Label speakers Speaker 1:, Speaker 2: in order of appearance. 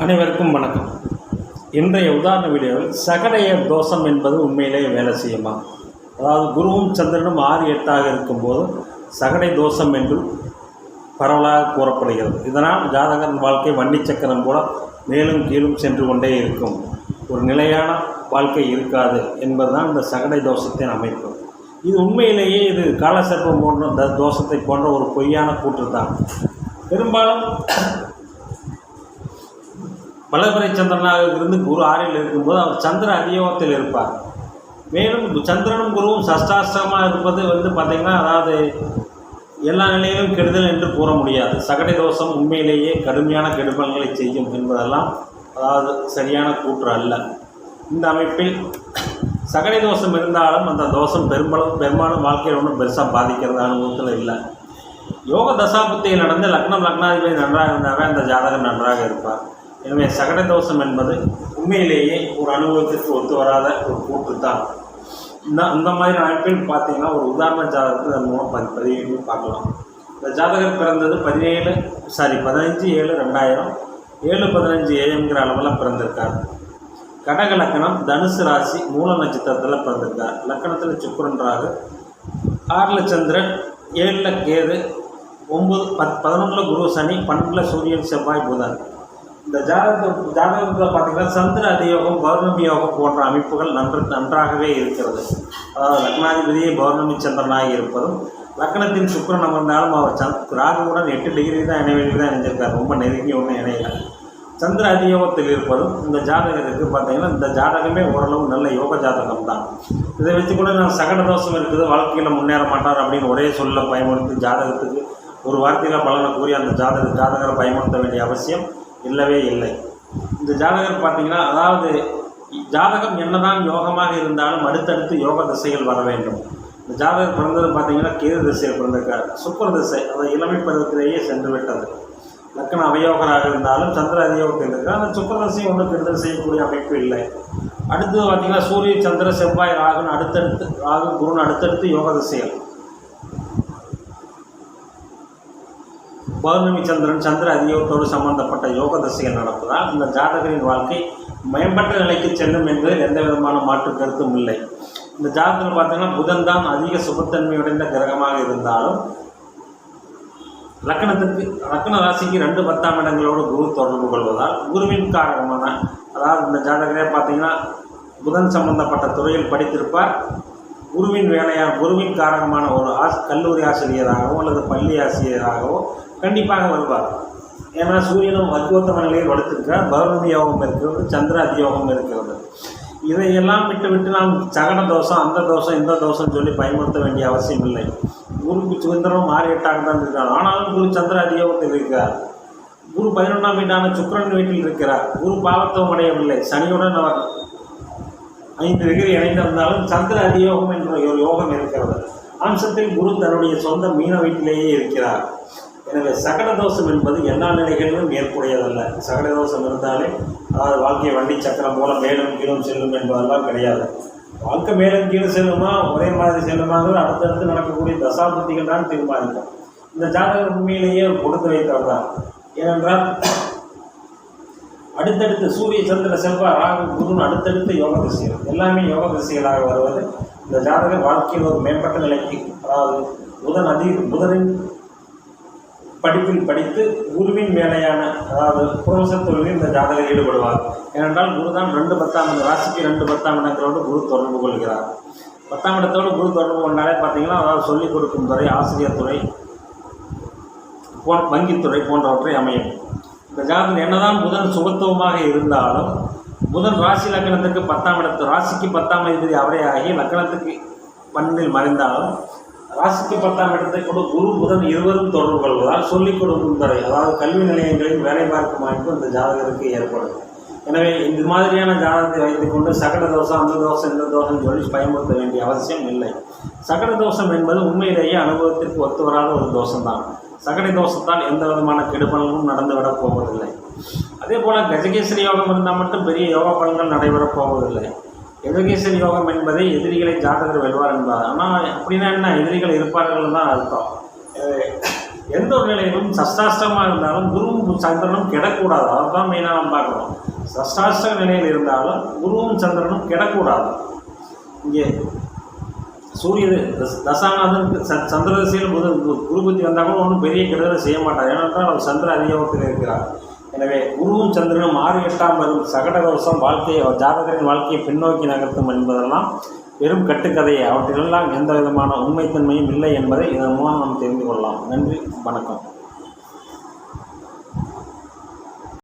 Speaker 1: அனைவருக்கும் வணக்கம். இன்றைய உதாரண வீடியோவில் சகடைய தோஷம் என்பது உண்மையிலேயே வேலை செய்யுமா? அதாவது குருவும் சந்திரனும் ஆறு எட்டாக இருக்கும்போது சகடை தோஷம் என்று பரவலாக கூறப்படுகிறது. இதனால் ஜாதகன் வாழ்க்கை வன்னி சக்கரம் போல மேலும் கீழும் சென்று கொண்டே இருக்கும். ஒரு நிலையான வாழ்க்கை இருக்காது என்பதுதான் இந்த சகடை தோஷத்தின் அமைப்பு. இது உண்மையிலேயே இது காலசர்ப்பம் போன்ற தோஷத்தை போன்ற ஒரு பொய்யான கூற்று தான். பெரும்பாலும் வளர்பிறை சந்திரனாக இருந்து குரு ஆறில் இருக்கும்போது அவர் சந்திர அதியோகத்தில் இருப்பார். மேலும் சந்திரனும் குருவும் சஷ்டாஷ்டமாக இருப்பது வந்து பார்த்திங்கன்னா அதாவது எல்லா நிலையிலும் கெடுதல் என்று கூற முடியாது. சகடை தோஷம் உண்மையிலேயே கடுமையான கெடுபல்களை செய்யும் என்பதெல்லாம் அதாவது சரியான கூற்று அல்ல. இந்த அமைப்பில் சகடை தோஷம் இருந்தாலும் அந்த தோஷம் பெரும்பாலும் பெரும்பாலும் வாழ்க்கையில் ஒன்றும் பெருசாக பாதிக்கிறது அனுபவத்தில் இல்லை. யோக தசாபுத்தியில் நடந்து லக்னம் லக்னாதிபதி நன்றாக இருந்தாவே அந்த ஜாதகம் நன்றாக இருப்பார். எனவே சகட தோஷம் என்பது உண்மையிலேயே ஒரு அனுபவத்திற்கு ஒத்து வராத ஒரு கூற்று தான். இந்த அந்த மாதிரி அமைப்பில் பார்த்தீங்கன்னா ஒரு உதாரண ஜாதகத்தை அதன் மூலம் பதி பதிவு பார்க்கலாம். இந்த ஜாதகர் பிறந்தது பதினேழு சாரி பதினஞ்சு ஏழு ரெண்டாயிரம். ஏழு பதினஞ்சு ஏஎம்ங்கிற அளவில் பிறந்திருக்கார். கடக லக்கணம் தனுசு ராசி மூல நட்சத்திரத்தில் பிறந்திருக்கார். லக்கணத்தில் சுக்கிரன் ராகு. ஆறில் சந்திரன் ஏழில் கேது ஒம்பது பத் பதினொன்றில் குரு சனி பன்னெண்டில் சூரியன் செவ்வாய் புதன். இந்த ஜாதக ஜாதகத்தில் பார்த்தீங்கன்னா சந்திர அதியோகம் பௌர்ணமி யோகம் போன்ற அமைப்புகள் நன்று நன்றாகவே இருக்கிறது. அதாவது லக்னாதிபதியே பௌர்ணமி சந்திரனாக இருப்பதும் லக்னத்தின் சுக்கரன் அமர்ந்தாலும் அவர் சந்த் ராகுவுடன் எட்டு டிகிரி தான் இணைவெளி தான் இணைஞ்சிருக்கார் ரொம்ப நெருங்கி ஒன்றும் இணையல. சந்திர அதியோகத்தில் இருப்பதும் இந்த ஜாதகத்துக்கு பார்த்தீங்கன்னா இந்த ஜாதகமே ஓரளவு நல்ல யோக ஜாதகம் தான். இதை வச்சு கூட நான் சகட தோஷம் இருக்குது வாழ்க்கையில் முன்னேற மாட்டார் அப்படின்னு ஒரே சொல்ல பயன்படுத்தி ஜாதகத்துக்கு ஒரு வார்த்தையில் பலனை கூறி அந்த ஜாதக ஜாதகரை பயன்படுத்த வேண்டிய அவசியம் இல்லவே இல்லை. இந்த ஜாதகர் பார்த்தீங்கன்னா அதாவது ஜாதகம் என்னதான் யோகமாக இருந்தாலும் அடுத்தடுத்து யோக திசைகள் வர வேண்டும். இந்த ஜாதகர் பிறந்தது பார்த்தீங்கன்னா கேது திசையில் பிறந்திருக்கார். சுக்கர திசை அதை இளமை பருவத்திலேயே சென்று விட்டது. லக்கண அவயோகராக இருந்தாலும் சந்திர அதியோகத்தில் இருக்கு அந்த சுக்கரதசையும் ஒன்றும் கெடுதல் செய்யக்கூடிய அமைப்பு இல்லை. அடுத்தது பார்த்தீங்கன்னா சூரிய சந்திர செவ்வாய் ராகுன்னு அடுத்தடுத்து ராகு குருன்னு அடுத்தடுத்து யோக திசைகள். பௌர்ணமி சந்திரன் சந்திர அதியோகத்தோடு சம்பந்தப்பட்ட யோக தசைகள் நடப்பதால் இந்த ஜாதகரின் வாழ்க்கை மேம்பட்ட நிலைக்கு செல்லும் என்பதில் எந்த விதமான மாற்று கருத்தும் இல்லை. இந்த ஜாதகத்தில் பார்த்தீங்கன்னா புதன் தான் அதிக சுபத்தன்மையுடைந்த கிரகமாக இருந்தாலும் லக்கணத்துக்கு லக்கண ராசிக்கு ரெண்டு பத்தாம் இடங்களோடு குரு தொடர்பு கொள்வதால் குருவின் காரணமான அதாவது இந்த ஜாதகரே பார்த்தீங்கன்னா புதன் சம்பந்தப்பட்ட துறையில் படித்திருப்பார். குருவின் வேலையா குருவின் காரணமான ஒரு ஆஸ் கல்லூரி ஆசிரியராகவோ அல்லது பள்ளி ஆசிரியராகவோ கண்டிப்பாக வருவார். ஏன்னா சூரியனும் வர்க்கோத்தம நிலையில் வடுத்திருக்கிறார் பௌர்ணமி யோகம் இருக்கிறது சந்திர அதியோகம் இருக்கிறது. இதையெல்லாம் விட்டு விட்டு நாம் சகன தோஷம் அந்த தோஷம் இந்த தோஷம் சொல்லி பயமுறுத்த வேண்டிய அவசியம் இல்லை. குருக்கு சுதந்திரம் மாறி எட்டாக தான் இருக்கிறார். ஆனாலும் குரு சந்திர அதியோகத்தில் இருக்கிறார். குரு பதினொன்றாம் வீட்டான சுக்கரன் வீட்டில் இருக்கிறார். குரு பாவத்துவம் அடையவில்லை. சனியுடன் அவர் ஐந்து டிகிரி இணைந்திருந்தாலும் சந்திர அதியோகம் என்ற ஒரு யோகம் இருக்கிறது. அம்சத்தில் குரு தன்னுடைய சொந்த மீன வீட்டிலேயே இருக்கிறார். எனவே சகட தோஷம் என்பது எல்லா நிலைகளிலும் ஏற்புடையதல்ல. சகட தோஷம் இருந்தாலே அதாவது வாழ்க்கை வண்டி சக்கரம் போல மேலும் கீழும் செல்லும் என்பதெல்லாம் கிடையாது. வாழ்க்கை மேலும் கீழும் செல்லுமா ஒரே மாதிரி செல்லுமாங்கிறது அடுத்தடுத்து நடக்கக்கூடிய தசாபுத்திகள் தான் தீர்மானிக்கும். இந்த ஜாதக உண்மையிலேயே கொடுத்து வைத்தவர் தான் ஏனென்றால் அடுத்தடுத்து சூரிய சந்திர செவ்வாய் ராகு குருன்னு அடுத்தடுத்து யோக திசைகள். எல்லாமே யோக திசைகளாக வருவது. இந்த ஜாதகர் வாழ்க்கையில் ஒரு மேம்பட்ட நிலைக்கு அதாவது புதன் அதி புதனின் படிப்பில் படித்து குருவின் வேலையான அதாவது புரவசத் தொழிலில் இந்த ஜாதகர் ஈடுபடுவார். ஏனென்றால் குருதான் ரெண்டு பத்தாம் இடம் ராசிக்கு ரெண்டு பத்தாம் இடங்களோடு குரு தொடர்பு கொள்கிறார். பத்தாம் இடத்தோடு குரு தொடர்பு கொண்டாலே பார்த்தீங்கன்னா அதாவது சொல்லிக் கொடுக்கும் துறை ஆசிரியர் துறை போ வங்கித்துறை போன்றவற்றை அமையும். இந்த ஜாதகம் என்னதான் புதன் சுகத்துவமாக இருந்தாலும் புதன் ராசி லக்கணத்துக்கு பத்தாம் இடத்து ராசிக்கு பத்தாம் அதிபதி அவரே ஆகி லக்கணத்துக்கு பன்னில் மறைந்தாலும் ராசிக்கு பத்தாம் இடத்தை கூட குரு புதன் இருவரும் தொடர்பு கொள்வதால் சொல்லிக் கொடுக்கும் துறை அதாவது கல்வி நிலையங்களில் வேலை பார்க்கும் வாய்ப்பு இந்த ஜாதகருக்கு ஏற்படும். எனவே இந்த மாதிரியான ஜாதகத்தை வைத்துக்கொண்டு சகட தோஷம் அந்த தோஷம் இந்த தோஷம் சொல்லி பயன்படுத்த வேண்டிய அவசியம் இல்லை. சகட தோஷம் என்பது உண்மையிலேயே அனுபவத்திற்கு ஒத்து வராத ஒரு தோஷம்தான். சகடி தோஷத்தால் எந்த விதமான கெடுபலனும் நடந்துவிடப் போவதில்லை. அதே போல் கஜகேசரி யோகம் இருந்தால் மட்டும் பெரிய யோக பலன்கள் நடைபெறப் போவதில்லை. கஜகேசரி யோகம் என்பதை எதிரிகளை ஜாதகர் வெல்வார் என்பார் ஆனால் அப்படின்னா என்ன எதிரிகள் இருப்பார்கள் தான் அர்த்தம். எந்த ஒரு நிலையிலும் சஷ்டாஷ்டமாக இருந்தாலும் குருவும் சந்திரனும் கெடக்கூடாது. அதுதான் மெயினாக நம்ம பார்க்குறோம் சஷ்டாஷ்டக நிலையில் இருந்தாலும் குருவும் சந்திரனும் கெடக்கூடாது. இங்கே சூரிய தஸ்- தசாநாதனுக்கு ச சந்திர திசையில் புத குரு புத்தி வந்தால் கூட ஒன்றும் பெரிய கெடுதலை செய்ய மாட்டார். ஏனென்றால் அவர் சந்திர அதியோகத்தில் இருக்கிறார். எனவே குருவும் சந்திரனும் ஆறு எட்டாம் வரும் சகடகவசம் வாழ்க்கையை ஜாதகரின் வாழ்க்கையை பின்னோக்கி நகர்த்தும் என்பதெல்லாம் வெறும் கட்டுக்கதையே. அவற்றிலெல்லாம் எந்த விதமான உண்மைத்தன்மையும் இல்லை என்பதை இதன் மூலம் நாம் தெரிந்து கொள்ளலாம். நன்றி வணக்கம்.